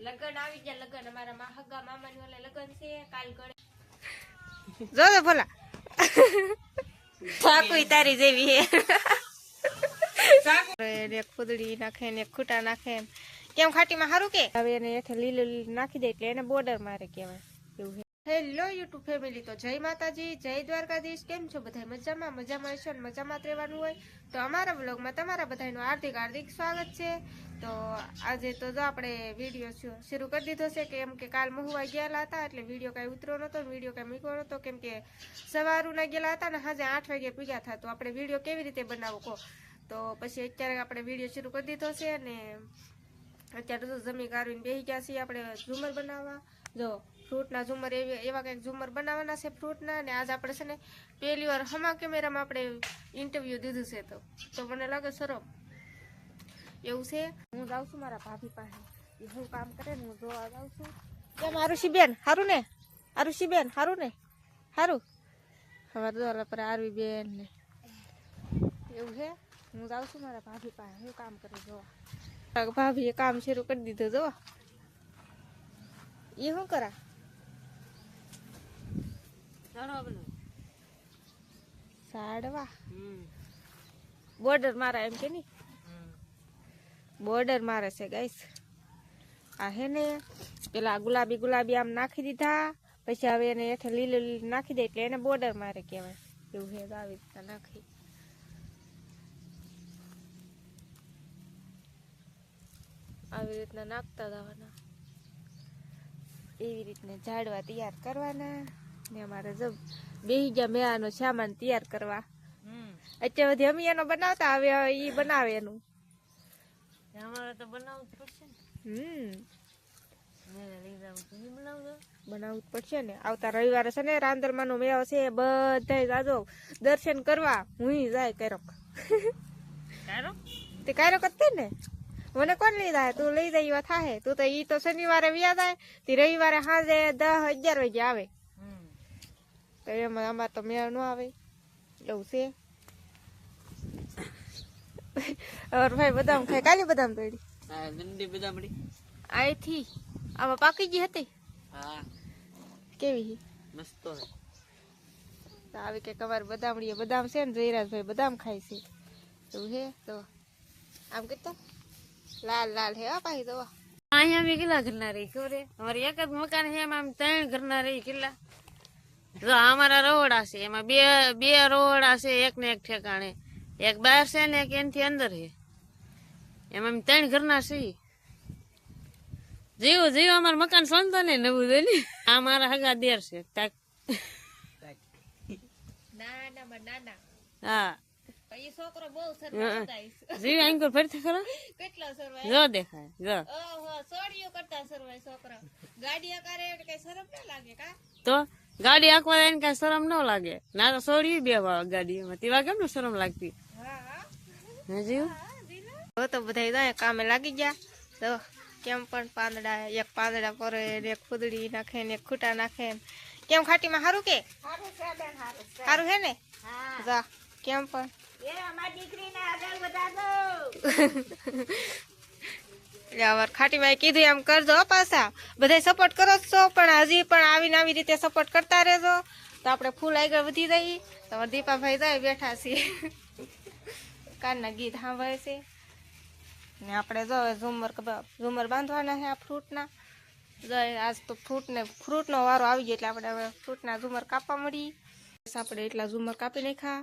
લગન આવી ગયા લગન અમારા મા હગા મામાની ઓલે લગન છે કાલ ગણે જો તો ભલા. પાકુઈ તારી જેવી હે. ને એક ફૂદડી નાખે ને ખૂટા નાખે કેમ ખાટીમાં સારું કે? હવે એને હેઠે લીલું લીલું નાખી દે એટલે એને બોર્ડર મારે કહેવાય. એવું હેલો યુટ્યુબ ફેમિલી, તો જય માતાજી, જય દ્વારકાધીશ. કેમ છો બધા? મજામાં મજામાં હશો ને મજામાં જ રહેવાનું હોય? તો અમારા બ્લોગમાં તમારા બધાનું હાર્દિક હાર્દિક સ્વાગત છે. તો આજે તો જો આપણે વીડિયો શરૂ કરી દીધો છે કેમ કે કાલ મહુવા ગયેલા હતા એટલે વીડિયો કાંઈ ઉતરો નહોતો વીડિયો કાંઈ મૂક્યો નહોતો. કેમ કે સવારના ગયેલા હતા ને સાંજે આઠ વાગે પૂગ્યા હતા. તો આપણે વીડિયો કેવી રીતે બનાવો કહો? તો પછી અત્યારે આપણે વીડિયો શરૂ કરી દીધો છે અને અત્યારે તો જમી કાઢીને બેસી ગયા છીએ આપણે ઝુમર બનાવવા. જો ફ્રૂટના ઝુમર એવી કંઈક ઝુમર બનાવવાના છે ફ્રૂટના અને આજ આપણે છે ને પહેલી વાર હમા કેમેરામાં આપણે ઇન્ટરવ્યૂ દીધું છે તો. તો મને લાગે સરમ એવું છે? હું જાઉં છું મારા ભાભી પાસે. હું કામ કરે ને હું જોવા જાઉં છું. કેમ આરુષીબેન? સારું ને? આરુષીબેન સારું ને? સારું અમારા દ્વારા પર આરવી બેન ને. એવું છે? હું જાઉં છું મારા ભાભી પાસે. હું કામ કરે જોવા? ભાભીએ કામ શરૂ કરી દીધું જો એ શું કરા? સાડવા? બોર્ડર મારા એમ કે નહીં? બોર્ડર મારે છે ગાઈસ. આ હે ને પેલા ગુલાબી ગુલાબી આમ નાખી દીધા પછી હવે એને હેઠે લીલું લીલું નાખી દે એટલે એને બોર્ડર મારે કહેવાય. એવું હે આવી રીતના નાખી. આવી રીતના નાખતા જવાના. એવી રીતના ઝાડવા તૈયાર કરવાના. ને અમારે જો બેહી ગયા મેળાનો સામાન તૈયાર કરવા. અત્યારે બધી અમે એનો બનાવતા હવે એ બનાવે એનું અમારે તો બનાવવું પડશે હમ. ને લઈ જાવ તમે બનાવજો. બનાવવું પડશે ને. આવતા રવિવારે છે ને રાંદરમાનો મેળો છે બધા જાજો દર્શન કરવા. હું જાય કારક તે કારક જ ને. મને કોણ લઈ જાય? તું લઈ જાય એવા થાય તું તો ઈ તો શનિવારે વ્યા જાય તે રવિવારે સાંજે દસ અગિયાર વાગે આવે. તો એમાં અમારે તો મેળ ન આવે એવું છે અર ભાઈ બદામ ખાય કાલી બદામ પડી હા ગંદી બદામડી આઈથી આમાં પાકી ગઈ હતી હા કેવી મસ્ત તો આવી કે તમારે બદામડીએ બદામ છે ને જયરાજભાઈ બદામ ખાય છે એવું હે તો આમ કરતા લાલ લાલ હે પાછી દવા અહીંયા અમે કેટલા ઘરના રહી ખબર? અમારે એક જ મકાન છે એમાં ત્રણ ઘરના રહી કેટલા જો અમારા રોવડા છે એમાં બે બે રોવડા છે એક ને એક ઠેકાણે. એક બહાર છે ને એક એનથી અંદર છે. એમાં ત્રણ ઘરના છે. જીવો જીવો અમારું મકાન સોનતો ને નવું જોઈ આ મારા હગા દેર છે તાક. હા. એ છોકરો બહુ જીવ આંકુર ફરીથી ખરો? કેટલો સરવાય? જો દેખાય જો. ઓહો સોડિયો કરતા સરવાય છોકરો. ગાડી અકારે એટલે કઈ શરમ ના લાગે કા? તો? ગાડી આંકવા જાય ને કઈ શરમ ન લાગે. ના તો સોડી બે ગાડી ગાડીમાં. તેવા કેમ ને શરમ લાગતી? હા હા હે જીવ? હવે તો બધા દાય કામે લાગી ગયા. તો કેમ પણ પાંદડા એક પાંદડા પર એક ફૂદડી નાખે ને એક ખૂટા નાખે. કેમ ખાટીમાં સારું કે? સારું હે ને? જા કેમ પણ? એટલે ખાટીમાં કીધું એમ કરજો પાછા. બધા સપોર્ટ કરો છો, પણ હજી પણ આવીને આવી રીતે સપોર્ટ કરતા રહેજો. તો આપણે ફૂલ આગળ વધી જઈએ તો અમારે દીપાભાઈ જાય બેઠા છીએ. કાનના ગીત સાંભળે છે. ને આપણે જો ઝુમર ઝુમર બાંધવાના છે આ ફ્રૂટના જો આજ તો ફ્રૂટને ફ્રૂટનો વારો આવી ગયો એટલે આપણે હવે ફ્રૂટના ઝુમર કાપવા મળી. આપણે એટલા ઝુમર કાપી નાખ્યા.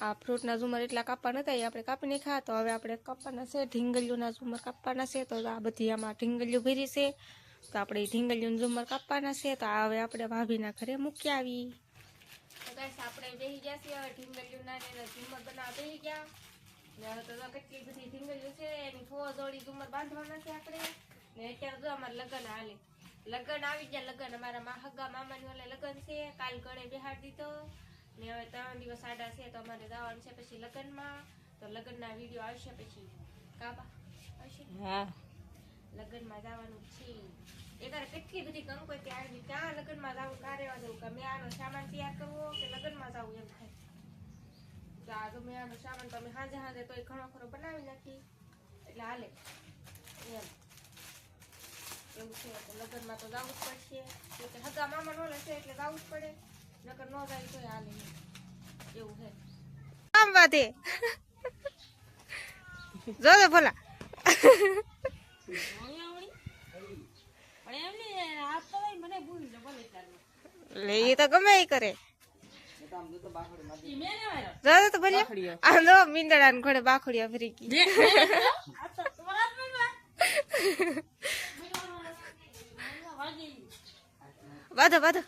આ ફ્રૂટના ઝુમર એટલા કાપવા નતા એ આપણે કાપી નાખ્યા. તો હવે આપણે કાપવાના છે, ઢીંગલીઓના ઝુમર કાપવાના છે. તો આ બધી આમાં ઢીંગલીઓ ભરી છે. તો આપણે ઢીંગલીઓનું ઝુમર કાપવાના છે. તો હવે આપણે ભાભીના ઘરે મૂકી આવી. આપણે બેસી ગયા છીએ. હવે ઢીંગલીઓના ઝુમર બનાવવા બેસી ગયા. હવે તો કેટલી બધી ઢીંગલીઓ છે, એની ફો જોડી ઝુમર બાંધવાના છે આપણે. ને અત્યારે જો અમારે લગ્ન હાલે. લગ્ન આવી ગયા. લગ્ન અમારા હગા મામાની ઓલે લગ્ન છે. કાલ ગળે બિહાર દીધો. ને હવે ત્રણ દિવસ આડા છે તો અમારે જવાનું છે પછી લગ્નમાં. તો લગ્નના વીડિયો આવશે પછી. કાબા આવશે? હા. લગ્નમાં જવાનું છે. એકારે કેટલી બધી કંકોત્રી આવી ક્યાં લગ્નમાં જવું ક્યાં રહેવા જવું કે મેં આનો સામાન તૈયાર કરવો કે લગ્નમાં જવું એમ થાય. તો આ તો મેં આનો સામાન તો અમે હાજે હાજે તોય ઘણો ખરો બનાવી નાખી એટલે હાલે. એમ. એવું છે તો લગ્નમાં તો જવું જ પડશે. કેમ કે હગા મામા નો છે એટલે જવું જ પડે. નકર ન જાય તોય હાલે. એવું છે. આમ વાતે. જો તો ભલા. તો લે, એ તો ગમે એ કરે. જો તો ભલે. આ તો તમારા હાથમાં માં. વાગી. બાધો બાધો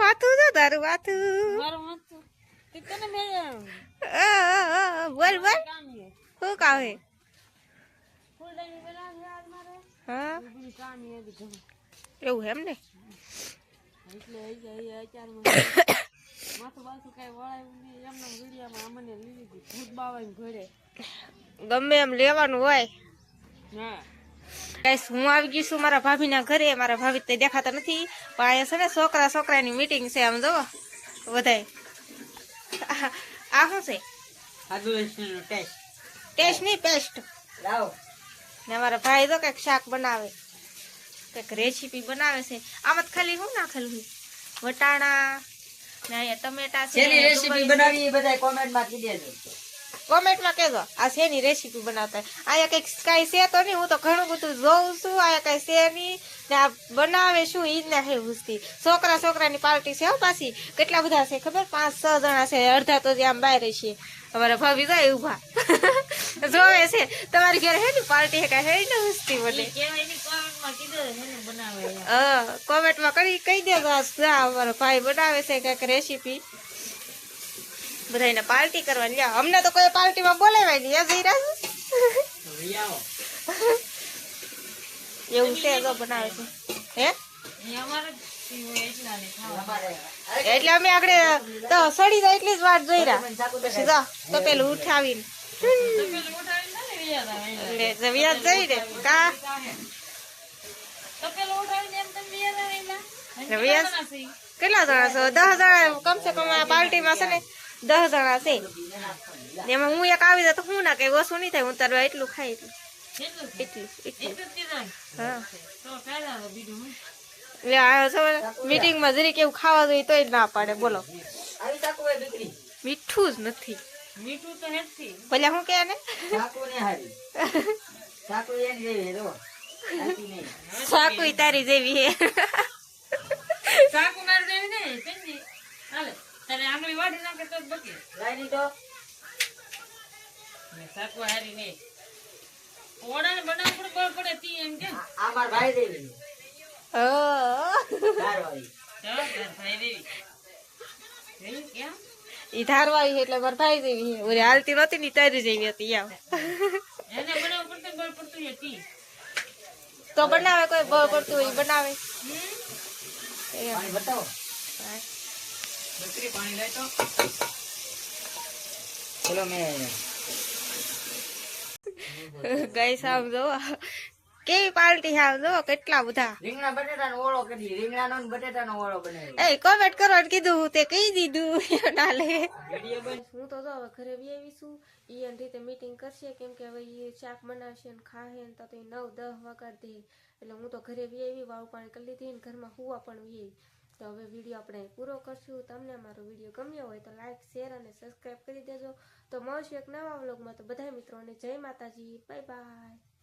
માથું જો તારું માથું મારું મત તો. તે તને મેં અ, અ, અ, બોલ બોલ કામ શું. હા કામ છે હજી એવું એમ ને. ગમે એમ લેવાનું હોય હા. ગાઈસ હું આવી ગઈ છું મારા ભાભીના ઘરે. મારા ભાભી તો દેખાતા નથી પણ અહીંયા છે ને છોકરા છોકરાની મીટિંગ છે આમ જોવો બધાય. આ શું છે? ટેસ્ટ નહીં પેસ્ટ ને મારા ભાઈ તો કંઈક શાક બનાવે. કંઈક રેસીપી બનાવે છે. આમાં ખાલી શું નાખેલું વટાણા ને અહીંયા ટમેટા છે રેસીપી બનાવી બધા કોમેન્ટમાં કહી દેજો કોમેન્ટમાં કહેજો. આ શેની રેસીપી બનાવતા હોય. અહીંયા કંઈક કાંઈ છે તો નહીં હું તો ઘણું બધું જોઉં છું. અહીંયા કાંઈ છે નહીં. ને આ બનાવે શું એ જ નથી પૂછતી. છોકરા છોકરાની પાર્ટી છે હો પાછી. કેટલા બધા છે ખબર? પાંચ છ જણા છે. અડધા તો આમ બહાર છે અમારા ભાભી જાય ઊભા જોવે છે. તમારી ઘરે હે ને પાર્ટી હે કાંઈ? હે ને પૂછતી બોલે કોમેન્ટમાં કરી કહી દેજો. આ અમારો ભાઈ બનાવે છે કંઈક રેસીપી બધાને પાર્ટી કરવાની લ્યા. અમને તો કોઈ પાર્ટીમાં બોલાવાય નહીં. યાદ જઈ એવું છે તો બનાવે છે. હે? એટલા અમે આગળ, તો સડી જાય એટલી જ વાત જોઈ રહ્યા પછી તો તો પેલું ઉઠાવીને? કેટલા જણા છો? દસ જણા કમસે કમ પાર્ટીમાં છે ને દસ જણા છે. ને એમાં હું એક આવી જાય તો હું ના કઈ ઓછું નહીં થાય હું તારું એટલું ખાઈ એટલું એટલું એટલું. હા. એટલે આ છો મીટિંગમાં જરીક એવું ખાવા જોઈએ તોય ના પાડે બોલો. મીઠું જ નથી. મીઠું તો હેઠથી. ભલે હું કે ને. ને તારી જેવી હે. સાકુ મારી જેવી હાલે. તારે આંગળી નાખે તો બકે. લાઈ ની ને ચાકુ હારી નહીં. ઓળાને બનાવવું પડે, પડે તી એમ કેમ? આ- આ ભાઈ દેવી ઓ ચાર વાળી ભાઈ દેવી. કેમ? ઈ ધારવાળી એટલે મારા ભાઈ હે ઓલી હાલતી નતી ની તારી જેવી હતી યાર એને બનાવવું પડતું બળ પડતું છે તો બનાવે કોઈ બળ પડતું હોય બનાવે એ. બતાવો હા. દીકરી પાણી લઈ તો. ચલો મેં ગઈ સામ જો કેવી પાલટી જો કેટલા બધા. રીંગણા બટેટાનો ઓળો કરી રીંગણાનો ને બટેટાનો ઓળો બનાવ્યો. એ કોમેન્ટ કરવાનું કીધું તે કહી દીધું ના લે વીડિયો બન હું તો જો હવે ઘરે આવી છું. ઈ એની રીતે મીટિંગ કરશે કેમ કે હવે ઈ શાક બનાવશે ને ખાહે ને તો નવ દસ વગાડ દે. એટલે હું તો ઘરે આવી વાવ પાણી કરી લીધી ને ઘરમાં હુવા પણ આવી. તો હવે વીડિયો આપણે પૂરો કરશું. તમને અમારો વીડિયો ગમ્યો હોય તો લાઈક શેર અને સબસ્ક્રાઈબ કરી દેજો. તો મળશું એક નવા વ્લોગમાં તો બધા મિત્રોને જય માતાજી. Bye bye